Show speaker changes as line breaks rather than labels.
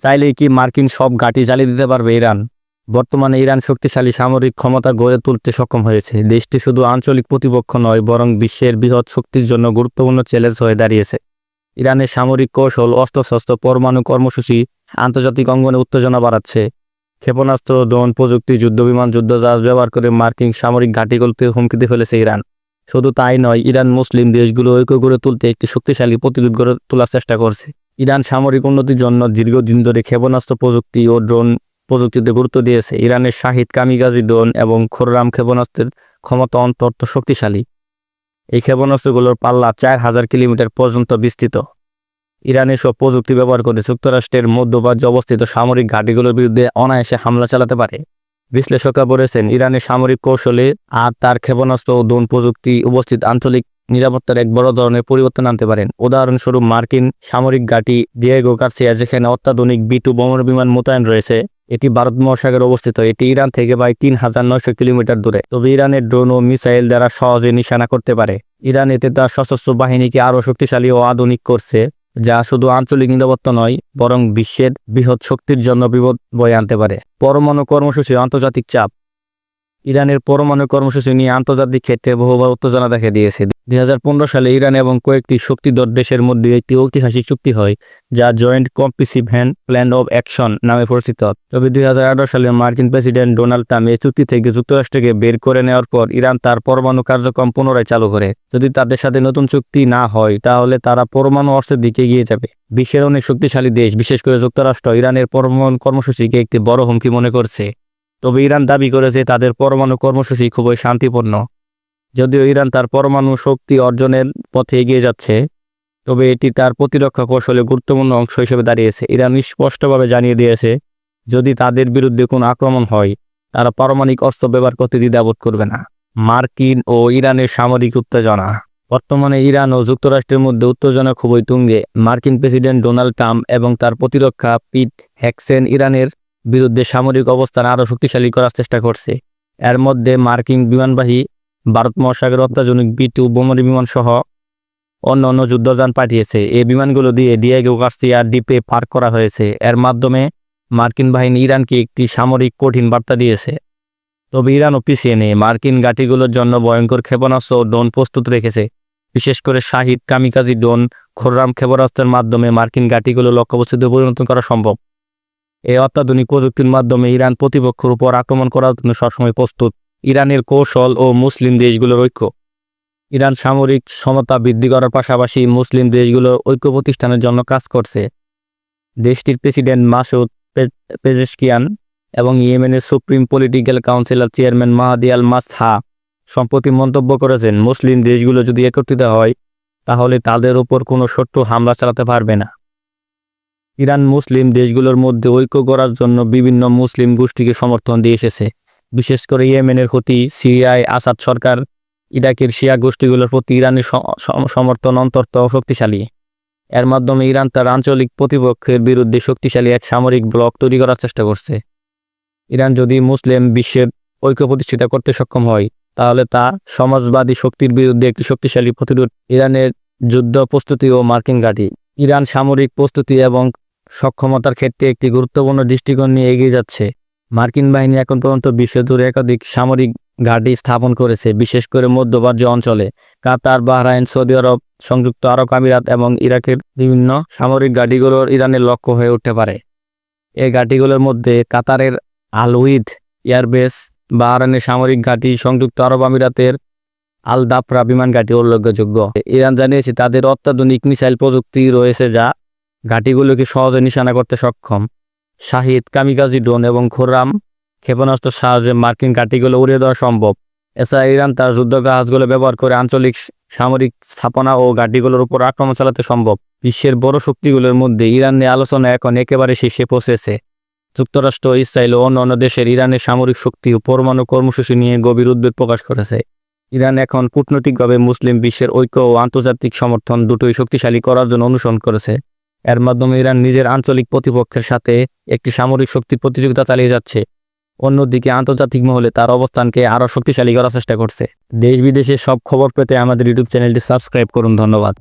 চাইলেই কি মার্কিন সব ঘাঁটি জ্বালিয়ে দিতে পারবে ইরান? বর্তমানে ইরান শক্তিশালী সামরিক ক্ষমতা গড়ে তুলতে সক্ষম হয়েছে। দেশটি শুধু আঞ্চলিক প্রতিপক্ষ নয়, বরং বিশ্বের বৃহৎ শক্তির জন্য গুরুত্বপূর্ণ চ্যালেঞ্জ হয়ে দাঁড়িয়েছে। ইরানের সামরিক কৌশল, অস্ত্রশস্ত্র, পরমাণু কর্মসূচি, আন্তর্জাতিক অঙ্গনে উত্তেজনা বাড়াচ্ছে। ক্ষেপণাস্ত্র, ড্রোন, প্রযুক্তি যুদ্ধবিমান যুদ্ধজাহাজ ব্যবহার করে মার্কিন সামরিক ঘাঁটিগুলোকে হুমকিতে ফেলেছে ইরান। শুধু তাই নয়, ইরান মুসলিম দেশগুলো ঐক্য গড়ে তুলতে একটি শক্তিশালী প্রতিরোধ গড়ে তোলার চেষ্টা করছে। ইরান সামরিক উন্নতির জন্য দীর্ঘদিন ধরে ক্ষেপণাস্ত্র প্রযুক্তি ও ড্রোন প্রযুক্তিতে গুরুত্ব দিয়েছে। ইরানের শাহিদ কামিগাজি ড্রোন এবং খোররাম ক্ষেপণাস্ত্রের ক্ষমতা অন্তত শক্তিশালী। এই ক্ষেপণাস্ত্রগুলোর পাল্লা চার হাজার কিলোমিটার পর্যন্ত বিস্তৃত। ইরানের সব প্রযুক্তি ব্যবহার করে যুক্তরাষ্ট্রের মধ্যপ্রাচ্যে অবস্থিত সামরিক ঘাঁটিগুলোর বিরুদ্ধে অনায়াসে হামলা চালাতে পারে। বিশ্লেষকরা বলেছেন, ইরানের সামরিক কৌশলে আর তার ক্ষেপণাস্ত্র ও ড্রোন প্রযুক্তি উপস্থিত আঞ্চলিক নিরাপত্তার এক বড় ধরনের পরিবর্তন আনতে পারেন। উদাহরণস্বরূপ, মার্কিন সামরিক ঘাঁটি ডিয়েগো গার্সিয়া, যেখানে অত্যাধুনিক বিটু বোমার বিমান মোতায়েন রয়েছে, এটি ভারত মহাসাগরে অবস্থিত। এটি ইরান থেকে প্রায় তিন হাজার নয়শো কিলোমিটার দূরে। তবে ইরানের ড্রোন ও মিসাইল দ্বারা সহজে নিশানা করতে পারে। ইরান এতে তার সশস্ত্র বাহিনীকে আরও শক্তিশালী ও আধুনিক করছে। যা শুধু আঞ্চলিক নিরাপত্তা নয়, বরং বিশ্বের বৃহৎ শক্তির জন্য বিপদ বয়ে আনতে পারে। পরমাণু কর্মসূচি আন্তর্জাতিক চাপ। ইরানের পরমাণু কর্মসূচি নিয়ে আন্তর্জাতিক ক্ষেত্রে বহুবার উত্তেজনা দেখা দিয়েছে। দুই হাজার পনেরো সালে ইরান এবং কয়েকটি শক্তিধর দেশের মধ্যে একটি ঐতিহাসিক চুক্তি হয়, যা joint comprehensive hand plan of action নামে পরিচিত। তবে দুই হাজার আঠারো সালে মার্কিন প্রেসিডেন্ট ডোনাল্ড ট্রাম্প এই চুক্তি থেকে যুক্তরাষ্ট্রকে বের করে নেওয়ার পর ইরান তার পরমাণু কার্যক্রম পুনরায় চালু করে। যদি তাদের সাথে নতুন চুক্তি না হয়, তাহলে তারা পরমাণু অস্ত্রের দিকে এগিয়ে যাবে। বিশ্বের অনেক শক্তিশালী দেশ, বিশেষ করে যুক্তরাষ্ট্র, ইরানের পরমাণু কর্মসূচিকে একটি বড় হুমকি মনে করছে। তবে ইরান দাবি করেছে তাদের পরমাণু কর্মসূচি খুবই শান্তিপূর্ণ। যদিও ইরান তার পরমাণু শক্তি অর্জনের পথে এগিয়ে যাচ্ছে, তবে এটি তার প্রতিরক্ষা কৌশলে গুরুত্বপূর্ণ অংশ হিসেবে দাঁড়িয়েছে। ইরান স্পষ্টভাবে জানিয়ে দিয়েছে, যদি তাদের বিরুদ্ধে কোনো আক্রমণ হয়, তারা পারমাণবিক অস্ত্র ব্যবহার করতে দ্বিধাবোধ করবে না। মার্কিন ও ইরানের সামরিক উত্তেজনা। বর্তমানে ইরান ও যুক্তরাষ্ট্রের মধ্যে উত্তেজনা খুবই তুঙ্গে। মার্কিন প্রেসিডেন্ট ডোনাল্ড ট্রাম্প এবং তার প্রতিরক্ষা পিট হ্যাকসেন ইরানের বিরুদ্ধে সামরিক অবস্থান আরও শক্তিশালী করার চেষ্টা করছে। এর মধ্যে মার্কিন বিমানবাহী, ভারত মহাসাগর অত্যাধুনিক বি টু বোমারি বিমান সহ অন্য অন্য যুদ্ধযান পাঠিয়েছে। এই বিমানগুলো দিয়ে ডিয়েগো গার্সিয়া দ্বীপে পার্ক করা হয়েছে। এর মাধ্যমে মার্কিন বাহিনী ইরানকে একটি সামরিক কঠিন বার্তা দিয়েছে। তবে ইরানও পিছিয়ে নেই। মার্কিন ঘাঁটিগুলোর জন্য ভয়ঙ্কর ক্ষেপণাস্ত্র ও ড্রোন প্রস্তুত রেখেছে। বিশেষ করে শাহিদ কামিকাজি ড্রোন, খোররাম ক্ষেপণাস্ত্রের মাধ্যমে মার্কিন ঘাঁটিগুলো লক্ষ্যবস্তুতে পরিণত করা সম্ভব। এই অত্যাধুনিক প্রযুক্তির মাধ্যমে ইরান প্রতিপক্ষের উপর আক্রমণ করার জন্য সবসময় প্রস্তুত। ইরানের কৌশল ও মুসলিম দেশগুলোর ঐক্য। ইরান সামরিক সমতা বৃদ্ধি করার পাশাপাশি মুসলিম দেশগুলোর ঐক্য প্রতিষ্ঠানের জন্য কাজ করছে। দেশটির প্রেসিডেন্ট মাসুদ পেজেশকিয়ান এবং ইয়েমেনের supreme political councillor chairman Mahdi al Mashat সম্প্রতি মন্তব্য করেছেন, মুসলিম দেশগুলো যদি একত্রিত হয়, তাহলে তাদের ওপর কোনো শত্রু হামলা চালাতে পারবে না। ইরান মুসলিম দেশগুলোর মধ্যে ঐক্য করার জন্য বিভিন্ন মুসলিম গোষ্ঠীকে সমর্থন দিয়ে এসেছে। বিশেষ করে ইয়েমেনের প্রতি সিরিয়ায় আসাদ সরকার, ইরাকের শিয়া গোষ্ঠীগুলোর প্রতি ইরানের সমর্থন অন্তর্ত শক্তিশালী। এর মাধ্যমে ইরান তার আঞ্চলিক প্রতিপক্ষের বিরুদ্ধে শক্তিশালী এক সামরিক ব্লক তৈরি করার চেষ্টা করছে। ইরান যদি মুসলিম বিশ্বের ঐক্য প্রতিষ্ঠিত করতে সক্ষম হয়, তাহলে তা সমাজবাদী শক্তির বিরুদ্ধে একটি শক্তিশালী প্রতিরোধ ইরানের যুদ্ধ প্রস্তুতি ও মার্কিন ঘাঁটি। ইরান সামরিক প্রস্তুতি এবং সক্ষমতার ক্ষেত্রে একটি গুরুত্বপূর্ণ দৃষ্টিকোণ নিয়ে এগিয়ে যাচ্ছে। মার্কিন বাহিনী এখন পর্যন্ত বিশ্বজুড়ে একাধিক সামরিক ঘাঁটি স্থাপন করেছে, বিশেষ করে মধ্যপ্রাচ্য অঞ্চলে। কাতার, বাহরাইন, সৌদি আরব, সংযুক্ত আরব আমিরাত এবং ইরাকের বিভিন্ন সামরিক ঘাঁটিগুলোর ইরানের লক্ষ্য হয়ে উঠতে পারে। এই ঘাঁটিগুলোর মধ্যে কাতারের আলউইদ এয়ারবেস, বাহরাইনের সামরিক ঘাঁটি, সংযুক্ত আরব আমিরাতের আল দাফরা বিমান ঘাঁটি উল্লেখযোগ্য। ইরান জানিয়েছে, তাদের অত্যাধুনিক মিসাইল প্রযুক্তি রয়েছে যা ঘাঁটিগুলোকে সহজে নিশানা করতে সক্ষম। শাহিদ, কামিকাজি ড্রোন এবং খোরাম ক্ষেপণাস্ত্র সাহায্যে মার্কিন ঘাঁটিগুলো উড়িয়ে দেওয়া সম্ভব। এছাড়া ইরান তার যুদ্ধজাহাজগুলো ব্যবহার করে আঞ্চলিক সামরিক স্থাপনা ও ঘাঁটিগুলোর উপর আক্রমণ চালাতে সম্ভব। বিশ্বের বড় শক্তিগুলোর মধ্যে ইরান নিয়ে আলোচনা এখন একেবারে শীর্ষে পৌঁছেছে। যুক্তরাষ্ট্র, ইসরায়েল ও অন্য অন্য দেশের ইরানের সামরিক শক্তি ও পরমাণু কর্মসূচি নিয়ে গভীর উদ্বেগ প্রকাশ করেছে। ইরান এখন কূটনৈতিকভাবে মুসলিম বিশ্বের ঐক্য ও আন্তর্জাতিক সমর্থন দুটোই শক্তিশালী করার জন্য অনুসরণ করেছে। এর মাধ্যমে ইরান নিজের আঞ্চলিক প্রতিপক্ষের সাথে একটি সামরিক শক্তির প্রতিযোগিতা চালিয়ে যাচ্ছে। অন্যদিকে আন্তর্জাতিক মহলে তার অবস্থানকে আরও শক্তিশালী করার চেষ্টা করছে। দেশ বিদেশের সব খবর পেতে আমাদের ইউটিউব চ্যানেলটি সাবস্ক্রাইব করুন। ধন্যবাদ।